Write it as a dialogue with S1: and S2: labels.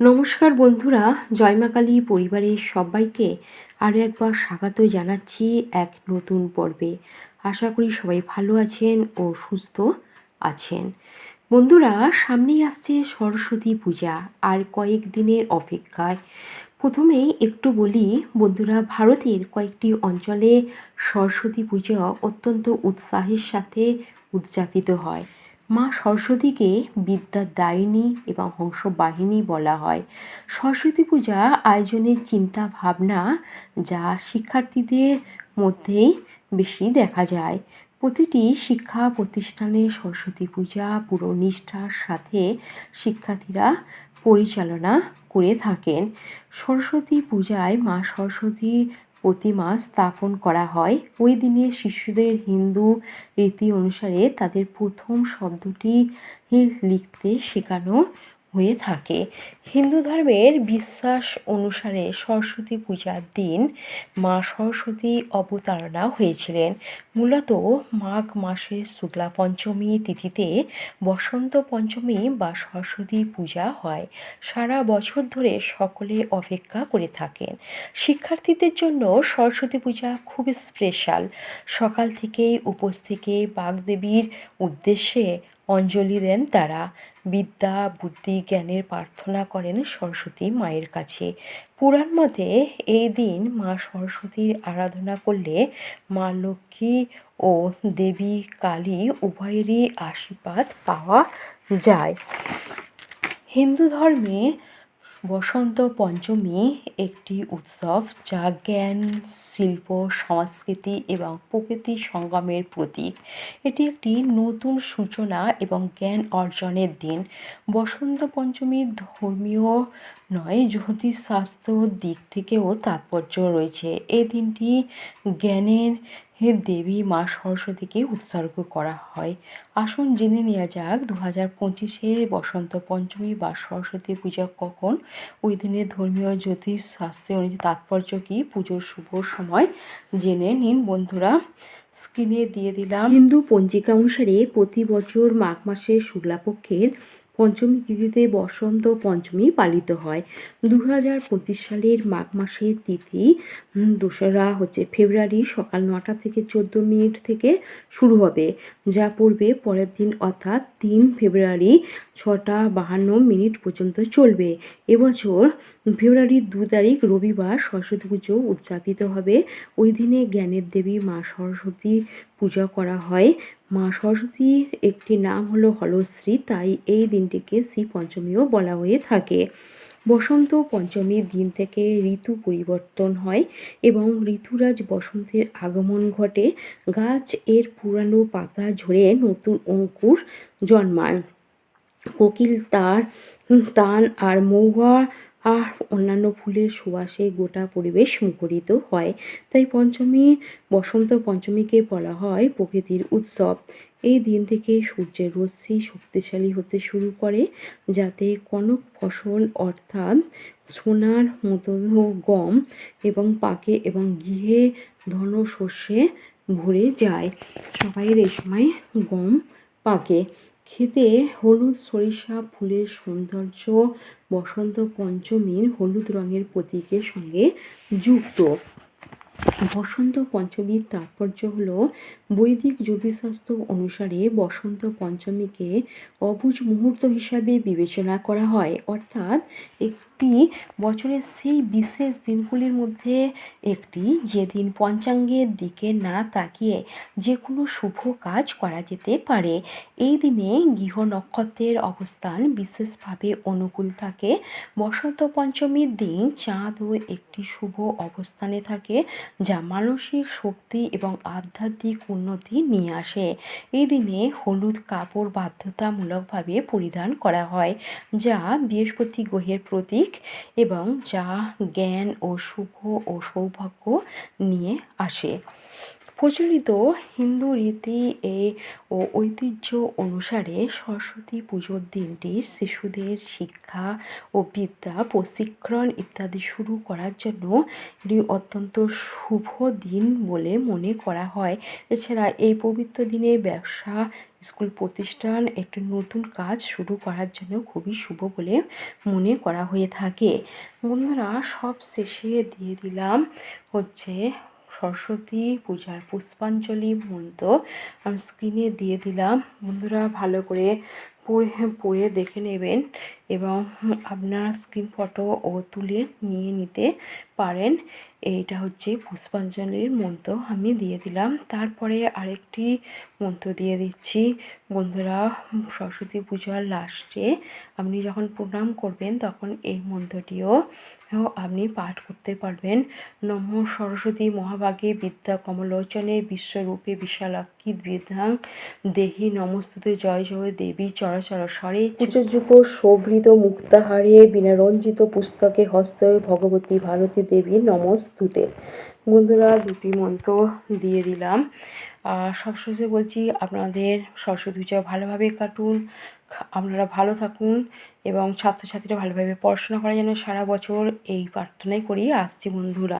S1: নমস্কার বন্ধুরা জয়মা কালী পরিবারের সবাইকে আরও একবার স্বাগত জানাচ্ছি এক নতুন পর্বে। আশা করি সবাই ভালো আছেন ও সুস্থ আছেন। বন্ধুরা, সামনেই আসছে সরস্বতী পূজা আর কয়েক দিনের অপেক্ষায়। প্রথমেই একটু বলি, বন্ধুরা, ভারতের কয়েকটি অঞ্চলে সরস্বতী পূজা অত্যন্ত উৎসাহের সাথে উদযাপিত হয়। মা সরস্বতীকে বিদ্যার দায়িনী এবং হংসবাহিনী বলা হয়। সরস্বতী পূজা আয়োজনের চিন্তা ভাবনা যা শিক্ষার্থীদের মধ্যেই বেশি দেখা যায়। প্রতিটি শিক্ষা প্রতিষ্ঠানে সরস্বতী পূজা পুরো নিষ্ঠার সাথে শিক্ষার্থীরা পরিচালনা করে থাকেন। সরস্বতী পূজায় মা সরস্বতীর প্রতিমা স্থাপন করা হয়। ওই দিনে শিশুদের হিন্দু রীতি অনুসারে তাদের প্রথম শব্দটি লিখতে শেখানো হয়ে থাকে। হিন্দু ধর্মের বিশ্বাস অনুসারে সরস্বতী পূজার দিন মা সরস্বতী অবতারণা হয়েছিলেন। মূলত মাঘ মাসের শুক্লা পঞ্চমী তিথিতে বসন্ত পঞ্চমী বা সরস্বতী পূজা হয়। সারা বছর ধরে সকলে অপেক্ষা করে থাকেন। শিক্ষার্থীদের জন্য সরস্বতী পূজা খুব স্পেশাল সকাল থেকেই উপোস থেকে বাগদেবীর উদ্দেশ্যে অঞ্জলি দেন তারা। বিদ্যা, বুদ্ধি, জ্ঞানের প্রার্থনা করেন সরস্বতী মায়ের কাছে। পুরাণ মতে এই দিন মা সরস্বতীর আরাধনা করলে মা লক্ষ্মী ও দেবী কালী উভয়েরই আশীর্বাদ পাওয়া যায়। হিন্দু ধর্মে বসন্ত পঞ্চমী একটি উৎসব যা জ্ঞান, শিল্প, সংস্কৃতি এবং প্রকৃতি সঙ্গমের প্রতীক। এটি একটি নতুন সূচনা এবং জ্ঞান অর্জনের দিন। বসন্ত পঞ্চমী ধর্মীয় নয়, জ্যোতিষশাস্ত্র দিক থেকেও তাৎপর্য রয়েছে। এই দিনটি জ্ঞানের দেবী মা সরস্বতীকে উৎসর্গ করা হয়। আসুন জেনে নেওয়া যাক দু হাজার পঁচিশে বসন্ত পঞ্চমী বা সরস্বতী পূজা কখন? ওই দিনের ধর্মীয়, জ্যোতিষ শাস্ত্রে অনুযায়ী তাৎপর্য কী? পুজোর শুভ সময়? জেনে নিন বন্ধুরা। স্ক্রিনে দিয়ে দিলাম। হিন্দু পঞ্জিকা অনুসারে প্রতি বছর মাঘ মাসের শুক্লাপক্ষের পঞ্চমী তিথিতে বসন্ত পঞ্চমী পালিত হয়। দু হাজার পঁচিশ সালের মাঘ মাসের তিথি দোসরা হচ্ছে ফেব্রুয়ারি, সকাল নটা থেকে চোদ্দ মিনিট থেকে শুরু হবে। যা পড়বে পরের দিন, অর্থাৎ তিন ফেব্রুয়ারি ছটা বাহান্ন মিনিট পর্যন্ত চলবে। এবছর ফেব্রুয়ারির দু তারিখ রবিবার সরস্বতী পুজো উদযাপিত হবে। ওই দিনে জ্ঞানের দেবী মা সরস্বতীর পূজা করা হয়। মা সরস্বতীর একটি নাম হলো হলশ্রী, তাই এই দিনটিকে শ্রী পঞ্চমীও বলা হয়ে থাকে। বসন্ত পঞ্চমীর দিন থেকে ঋতু পরিবর্তন হয় এবং ঋতুরাজ বসন্তের আগমন ঘটে। গাছ এর পুরানো পাতা ঝরে নতুন অঙ্কুর জন্মায়। কোকিল তার, তান আর মৌয়া আর অন্যান্য ফুলের সুবাসে গোটা পরিবেশ মুখরিত হয়। তাই পঞ্চমী, বসন্ত পঞ্চমীকে বলা হয় প্রকৃতির উৎসব। এই দিন থেকে সূর্যের রশ্মি শক্তিশালী হতে শুরু করে, যাতে কনক ফসল অর্থাৎ সোনার মতো গম এবং পাকে এবং গৃহে ধন শস্যে ভরে যায়। সবাইয়ের এই সময় গম পাকে। খেতে হলুদ, সরিষা, ফুলের সৌন্দর্য, বসন্ত পঞ্চমীর হলুদ রঙের প্রতীকের সঙ্গে যুক্ত। বসন্ত পঞ্চমীর তাৎপর্য হল বৈদিক জ্যোতিষাস্ত্র অনুসারে বসন্ত পঞ্চমীকে অবুজ মুহূর্ত হিসাবে বিবেচনা করা হয়। অর্থাৎ একটি বছরের সেই বিশেষ দিনগুলির মধ্যে একটি যেদিন পঞ্চাঙ্গের দিকে না তাকিয়ে যে কোনো শুভ কাজ করা যেতে পারে। এই দিনে গৃহ নক্ষত্রের অবস্থান বিশেষভাবে অনুকূল থাকে। বসন্ত পঞ্চমীর দিন চাঁদও একটি শুভ অবস্থানে থাকে, যা মানসিক শক্তি এবং আধ্যাত্মিক উন্নতি নিয়ে আসে। এই দিনে হলুদ কাপড় বাধ্যতামূলকভাবে পরিধান করা হয়, যা বৃহস্পতি গ্রহের প্রতীক এবং যা জ্ঞান ও শুভ ও সৌভাগ্য নিয়ে আসে। প্রচলিত হিন্দু রীতি এ ও ঐতিহ্য অনুসারে সরস্বতী পুজোর দিনটি শিশুদের শিক্ষা ও বিদ্যা, প্রশিক্ষণ ইত্যাদি শুরু করার জন্য এটি অত্যন্ত শুভ দিন বলে মনে করা হয়। এছাড়া এই পবিত্র দিনে ব্যবসা, স্কুল প্রতিষ্ঠান একটি নতুন কাজ শুরু করার জন্য খুবই শুভ বলে মনে করা হয়ে থাকে। বন্ধুরা সব শেষে দিয়ে দিলাম হচ্ছে সরস্বতী পূজার পুষ্পাঞ্জলি মন্ত্র আমি স্ক্রিনে দিয়ে দিলাম। বন্ধুরা ভালো করে পড়ে পড়ে দেখে নেবেন। এবং আপনার স্ক্রিন ফটো ও তুলে নিয়ে নিতে পারেন। এইটা হচ্ছে পুষ্পাঞ্জলির মন্ত্র আমি দিয়ে দিলাম। তারপরে আরেকটি মন্ত্র দিয়ে দিচ্ছি। বন্ধুরা, সরস্বতী পূজার লাস্টে আপনি যখন প্রণাম করবেন, তখন এই মন্ত্রটিও আপনি পাঠ করতে পারবেন। নম সরস্বতী মহাভাগে বিদ্যা কমলোচনে বিশ্বরূপে বিশালাক্ষী দ্বিধাং দেহি নমস্তুতে জয় জয় দেবী চরাচর স্বরে উচ্চযুগ শোভৃত মুক্তাহারে বিনারঞ্জিত পুস্তকে হস্ত ভগবতী ভারতী দেবী নমস্তুতে। বন্ধুরা, দুটি মন্ত্র দিয়ে দিলাম। সবশেষে বলছি, আপনাদের সরস্বতী পূজা ভালোভাবে কাটুন আপনারা ভালো থাকুন এবং ছাত্রছাত্রীরা ভালোভাবে পড়াশোনা করা যেন সারা বছর এই প্রার্থনাই করি আসছি বন্ধুরা।